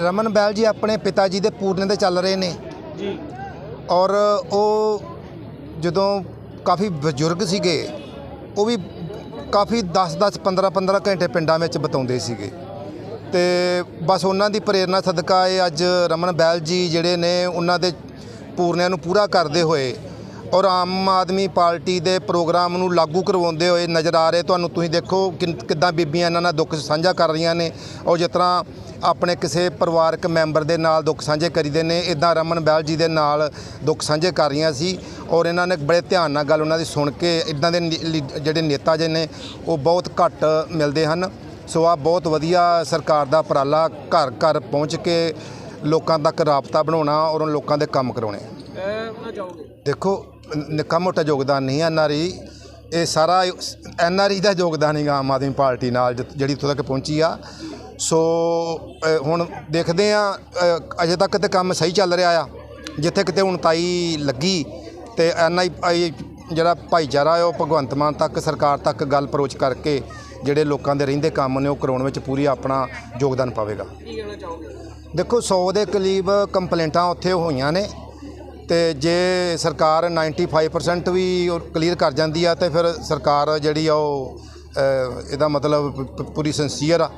ਰਮਨ ਬੈਲ ਜੀ ਆਪਣੇ ਪਿਤਾ ਜੀ ਦੇ ਪੂਰਨੇ ਤੇ ਚੱਲ ਰਹੇ ਨੇ। ਜੀ। ਔਰ ਉਹ ਜਦੋਂ ਕਾਫੀ ਬਜ਼ੁਰਗ ਸੀਗੇ ਉਹ ਵੀ ਕਾਫੀ 10 10 15 15 ਘੰਟੇ ਪਿੰਡਾਂ ਵਿੱਚ ਬਿਤਾਉਂਦੇ ਸੀਗੇ। ਤੇ ਬਸ ਉਹਨਾਂ ਦੀ ਪ੍ਰੇਰਣਾ ਸਦਕਾ ਇਹ ਅੱਜ ਰਮਨ ਬੈਲ ਜੀ ਜਿਹੜੇ ਨੇ ਉਹਨਾਂ ਦੇ ਪੂਰਨਿਆਂ ਨੂੰ ਪੂਰਾ ਕਰਦੇ ਹੋਏ ਔਰ ਆਮ ਆਦਮੀ ਪਾਰਟੀ ਦੇ ਪ੍ਰੋਗਰਾਮ ਨੂੰ ਲਾਗੂ ਕਰਵਾਉਂਦੇ ਹੋਏ ਨਜ਼ਰ ਆ ਰਹੇ। ਤੁਹਾਨੂੰ ਤੁਸੀਂ ਦੇਖੋ ਕਿੱਦਾਂ ਬੀਬੀਆਂ ਇਹਨਾਂ ਨਾਲ ਦੁੱਖ ਸਾਂਝਾ ਕਰ ਰਹੀਆਂ ਨੇ। ਔਰ ਜਿਸ ਤਰ੍ਹਾਂ ਆਪਣੇ ਕਿਸੇ ਪਰਿਵਾਰਕ ਮੈਂਬਰ ਦੇ ਨਾਲ ਦੁੱਖ ਸਾਂਝੇ ਕਰੀਦੇ ਨੇ। ਇਦਾਂ ਰਮਨ ਬੈਲ ਜੀ ਦੇ ਨਾਲ ਦੁੱਖ ਸਾਂਝੇ ਕਰ ਰਹੀਆਂ ਸੀ ਔਰ ਇਹਨਾਂ ਨੇ ਬੜੇ ਧਿਆਨ ਨਾਲ ਗੱਲ ਉਹਨਾਂ ਦੀ ਸੁਣ ਕੇ ਇਦਾਂ ਦੇ ਨੀ- ਲੀ- ਜਿਹੜੇ ਨੇਤਾ ਜੀ ਨੇ, ਉਹ ਬਹੁਤ ਘੱਟ ਮਿਲਦੇ ਹਨ। ਸੋ ਆ ਬਹੁਤ ਵਧੀਆ ਸਰਕਾਰ ਦਾ ਉਪਰਾਲਾ ਘਰ ਘਰ ਪਹੁੰਚ ਕੇ ਲੋਕਾਂ ਤੱਕ ਰਾਬਤਾ ਬਣਾਉਣਾ ਔਰ ਉਹਨਾਂ ਲੋਕਾਂ ਦੇ ਕੰਮ ਕਰਾਉਣੇ। ਦੇਖੋ, ਨਿੱਕਾ ਮੋਟਾ ਯੋਗਦਾਨ ਨਹੀਂ ਐਨ ਆਰ ਆਈ। ਇਹ ਸਾਰਾ ਐਨ ਆਰ ਆਈ ਦਾ ਯੋਗਦਾਨ ਹੀ ਆਮ ਆਦਮੀ ਪਾਰਟੀ ਨਾਲ ਜਿਹੜੀ ਇੱਥੋਂ ਤੱਕ ਪਹੁੰਚੀ ਆ। ਸੋ ਹੁਣ ਦੇਖਦੇ ਆ ਅਜੇ ਤੱਕ ਤੇ ਕੰਮ ਸਹੀ ਚੱਲ ਰਿਹਾ ਆ। ਜਿੱਥੇ ਕਿਤੇ ਹੁਣ ਤਾਈ ਲੱਗੀ ਤੇ ਐਨ ਆਈ ਆਈ ਜਿਹੜਾ ਭਾਈਚਾਰਾ ਹੈ, ਉਹ ਭਗਵੰਤ ਮਾਨ ਤੱਕ, ਸਰਕਾਰ ਤੱਕ ਗੱਲ ਅਪਰੋਚ ਕਰਕੇ ਜਿਹੜੇ ਲੋਕਾਂ ਦੇ ਰਹਿੰਦੇ ਕੰਮ ਨੇ, ਉਹ ਕਰਾਉਣ ਵਿੱਚ ਪੂਰੀ ਆਪਣਾ ਯੋਗਦਾਨ ਪਾਵੇਗਾ। ਦੇਖੋ 100 ਦੇ ਕਰੀਬ ਕੰਪਲੇਂਟਾਂ ਉੱਥੇ ਹੋਈਆਂ ਨੇ ਤੇ ਜੇ ਸਰਕਾਰ 95% ਵੀ ਕਲੀਅਰ ਕਰ ਜਾਂਦੀ ਆ, ਤੇ ਫਿਰ ਸਰਕਾਰ ਜਿਹੜੀ ਆ ਉਹ ਇਹਦਾ ਮਤਲਬ ਪ- ਪੂਰੀ ਸਿੰਸੀਅਰ ਆ।